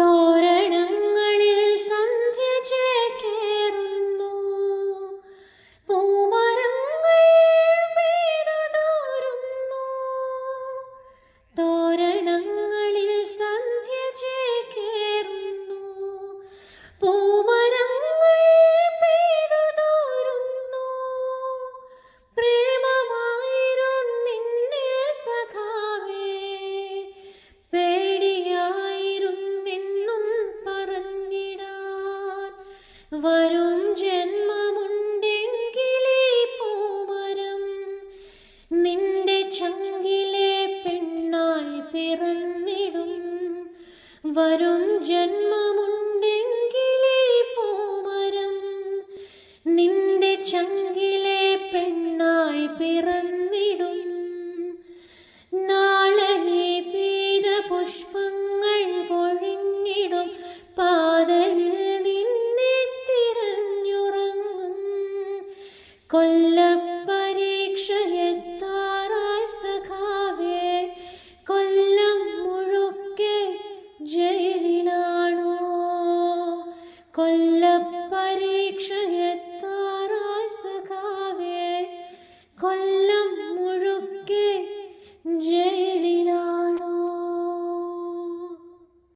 തോരണങ്ങളിൽ സന്ധ്യ ചേക്കേറുന്നു. പൂമരങ്ങൾ പെയ്തുതോരുന്നു തോരണങ്ങളിൽ സന്ധ്യ ചേക്കേറുന്നു. പൂമരങ്ങൾ വരും ജന്മമുണ്ടെങ്കിലേ പൂമരം നിന്റെ ചങ്കിലെ പെണ്ണായി പിറന്നിടും. വരും ജന്മമുണ്ടെങ്കിലേ പൂമരം നിന്റെ ചങ്കിലെ കൊല്ലപ്പരീക്ഷയെത്താറായി സഖാവേ കൊല്ലം മുഴുക്കെ रीक्षयतारांके जलो